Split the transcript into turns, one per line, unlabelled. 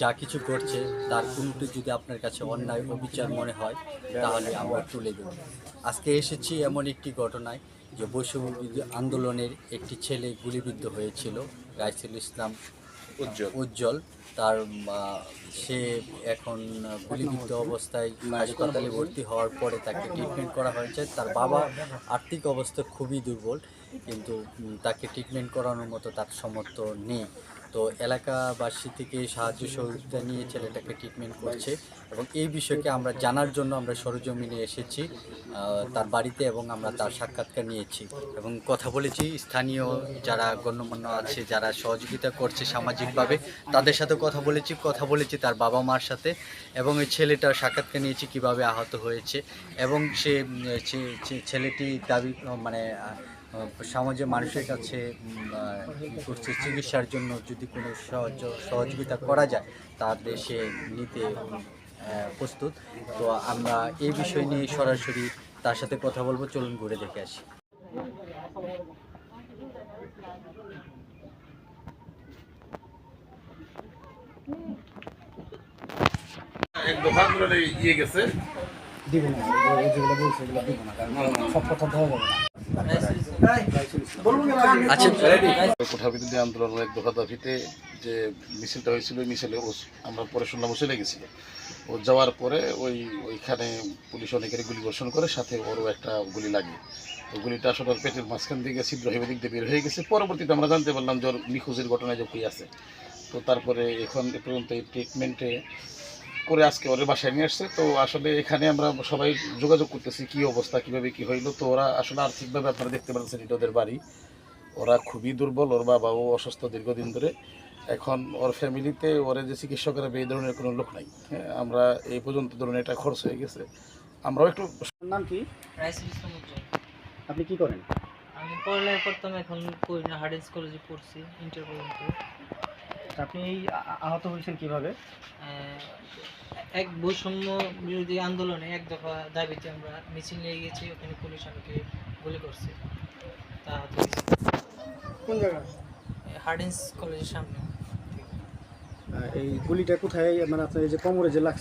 যা কিছু করছে তার কোনোটি যদি আপনার কাছে অন্যায় অবিচার মনে হয় তাহলে আমরা তুলে দেব। আজকে এসেছি এমন একটি ঘটনায় যে বৈষম্য আন্দোলনের একটি ছেলে গুলিবিদ্ধ হয়েছিল রাইসুল ইসলাম
উজ্জ্বল।
উজ্জ্বল। তার সে এখন গুলিবিদ্ধ অবস্থায় হাসপাতালে ভর্তি হওয়ার পরে তাকে ট্রিটমেন্ট করা হয়েছে। তার বাবা আর্থিক অবস্থা খুবই দুর্বল কিন্তু তাকে ট্রিটমেন্ট করানোর মতো তার সমর্থ নেই। তো এলাকাবাসী থেকে সাহায্য সহযোগিতা নিয়ে ছেলেটাকে ট্রিটমেন্ট করছে এবং এই বিষয়কে আমরা জানার জন্য আমরা সরজমিনে এসেছি তার বাড়িতে এবং আমরা তার সাক্ষাৎকার নিয়েছি এবং কথা বলেছি। স্থানীয় যারা গণ্যমান্য আছে, যারা সহযোগিতা করছে সামাজিকভাবে, তাদের সাথে কথা বলেছি কথা বলেছি তার বাবা মার সাথে এবং এই ছেলেটার সাক্ষাৎকার নিয়েছি কীভাবে আহত হয়েছে এবং সে, ছেলেটি দাবি মানে সমাজে মানুষের কাছে করছে চিকিৎসার জন্য যদি কোনো সহজ- সহযোগিতা করা যায় তাহলে দেশে নিতে প্রস্তুত। তো আমরা এই বিষয় নিয়ে সরাসরি তার সাথে কথা বলব। চলুন ঘুরে দেখে আসি।
এক দফা করে ইয়ে গেছে।
দিব না যেগুলো বলছে ওগুলো দিব না কারণ সব কথা দেওয়া যাবে না।
আচ্ছা।
আন্দোলনের দফা দাবিতে যে মিছিলটা হয়েছিল, ওই মিছিলে ও আমরা পরে শুনলাম চলে গেছিল। ও যাওয়ার পরে ওই ওইখানে পুলিশ অনেকের গুলি বর্ষণ করে, সাথে ওরও একটা গুলি লাগে। তো গুলিটা আসলে পেটের মাঝখান দিকে ছিদ্র হয়ে দিক দিয়ে বের হয়ে গেছে। পরবর্তীতে আমরা জানতে পারলাম যে ওর নিখোঁজের ঘটনায় যে আছে। তো তারপরে এখন পর্যন্ত এই ট্রিটমেন্টে করে আজকে ওদের বাসায় নিয়ে আসছে। তো আসলে এখানে আমরা সবাই যোগাযোগ করতেছি কি অবস্থা কীভাবে কি হইল। তো ওরা আসলে আর্থিকভাবে আপনারা দেখতে পাচ্ছেন এটা ওদের বাড়ি। ওরা খুবই দুর্বল ওর বাবাও অসুস্থ দীর্ঘদিন ধরে। এখন ওর ফ্যামিলিতে ওরা যে চিকিৎসকেরা এই ধরনের কোনো লোক নাই। হ্যাঁ আমরা এই পর্যন্ত ধরুন এটা খরচ হয়ে গেছে। আমরাও একটু
নাম কি। আপনি কি করেন?
আমি পড়ালেখা করতাম এখন না কলেজে পড়ছি ইন্টার পর্যন্ত।
আপনি আহত হয়েছেন কীভাবে?
এক বৈষম্য বিরোধী আন্দোলনে এক দফা দাবিতে আমরা মিছিল নিয়ে গিয়েছি ওখানে পুলিশ আমাকে গুলি করছে। তা আহত হয়েছে।
কোন জায়গায়
হার্ডেন্স কলেজের সামনে।
এই গুলিটা কোথায় মানে আপনার এই যে কোমরে যে লাগছে?